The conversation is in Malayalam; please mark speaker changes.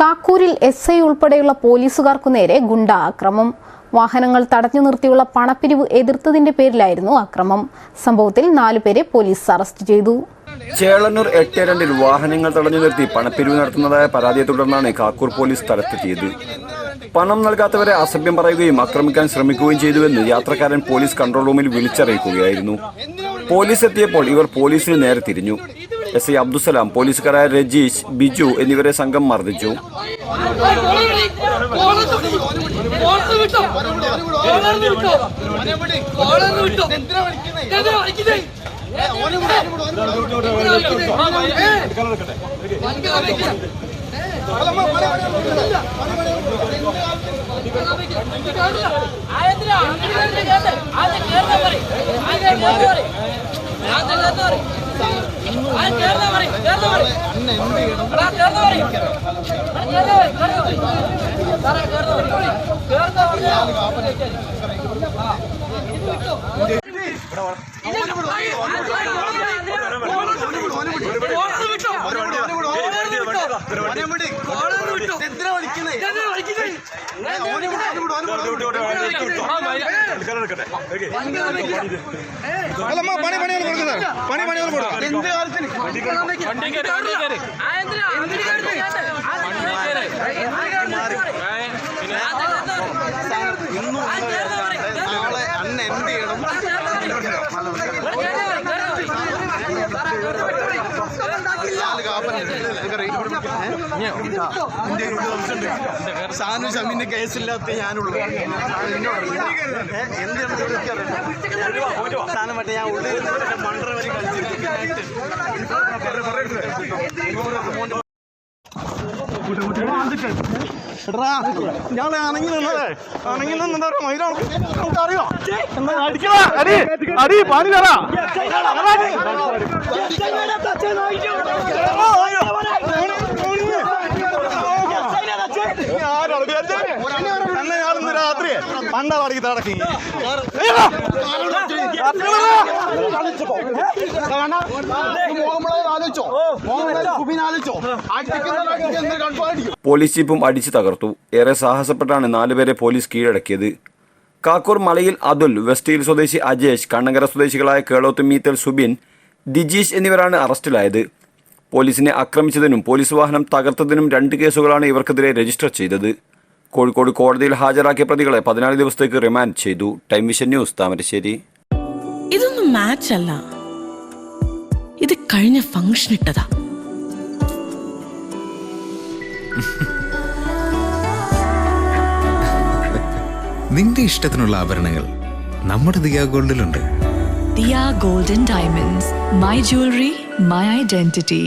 Speaker 1: കാക്കൂരിൽ എസ് ഐ ഉൾപ്പെടെയുള്ള പോലീസുകാർക്കു നേരെ ഗുണ്ട ആക്രമം വാഹനങ്ങൾ തടഞ്ഞു നിർത്തിയുള്ള പണപ്പിരിവ് എതിർത്തതിന്റെ പേരിലായിരുന്നു അക്രമം. സംഭവത്തിൽ നാലുപേരെ പോലീസ് അറസ്റ്റ് ചെയ്തു.
Speaker 2: ചേളന്നൂർ എട്ട് രണ്ടിൽ വാഹനങ്ങൾ തടഞ്ഞു നിർത്തി പണപ്പിരിവ് നടത്തുന്നതായ പരാതിയെ തുടർന്നാണ് കാക്കൂർ പോലീസ് സ്ഥലത്തെത്തിയത്. പണം നൽകാത്തവരെ അസഭ്യം പറയുകയും ആക്രമിക്കാൻ ശ്രമിക്കുകയും ചെയ്തുവെന്ന് യാത്രക്കാരൻ പോലീസ് കൺട്രോൾ റൂമിൽ വിളിച്ചറിയിക്കുകയായിരുന്നു. പോലീസ് എത്തിയപ്പോൾ ഇവർ പോലീസിന് നേരെ തിരിഞ്ഞു. എസ് ഐ അബ്ദുസലാം പോലീസുകാരായ രജീഷ് ബിജു എന്നിവരെ സംഘം മർദ്ദിച്ചു വിളിക്കുന്നത്
Speaker 3: അല്ലമ്മ പണി പണികൾ കൊടുക്ക് സാർ പണി പണി ഒന്ന് കൊടുക്ക് എന്ത് കാര്യത്തിന് നാളെ അന്ന് എന്ത് ചെയ്യണം സാനു ഷമീന്റെ കേസില്ലാത്ത ഞാനുള്ളു എന്ത് സാധനം മറ്റേ ഞാൻ ഉള്ളിൽ മണ്ടറ വരി എടാ മൈര നമുക്ക് അറിയോ എന്നാ അടിക്കടാ അടി അടി പാനി തരാ ഞാളിന്ന് வாடகை
Speaker 2: പോലീസ് ജീപ്പും അടിച്ചു തകർത്തു. ഏറെ സാഹസപ്പെട്ടാണ് നാലുപേരെ പോലീസ് കീഴടക്കിയത്. കാക്കൂർ മലയിൽ അതുൽ വെസ്റ്റ് ഹിൽ സ്വദേശി അജേഷ് കണ്ണങ്കര സ്വദേശികളായ കേളോത്ത് മീത്തൽ സുബിൻ ദിജീഷ് എന്നിവരാണ് അറസ്റ്റിലായത്. പോലീസിനെ ആക്രമിച്ചതിനും പോലീസ് വാഹനം തകർത്തതിനും രണ്ട് കേസുകളാണ് ഇവർക്കെതിരെ രജിസ്റ്റർ ചെയ്തത്. കോഴിക്കോട് കോടതിയിൽ ഹാജരാക്കിയ പ്രതികളെ പതിനാല് ദിവസത്തേക്ക് റിമാൻഡ് ചെയ്തു. Time vision news Thamarassery.
Speaker 4: ഇതൊന്നും മാച്ച് അല്ല. ഇത് കഴിഞ്ഞ ഫംഗ്ഷൻ ഇട്ടതാ.
Speaker 5: നിന്റെ ഇഷ്ടത്തിനുള്ള ആഭരണങ്ങൾ നമ്മുടെ Diya ഗോൾഡിലുണ്ട്.
Speaker 6: Diya golden diamonds my jewellery my identity.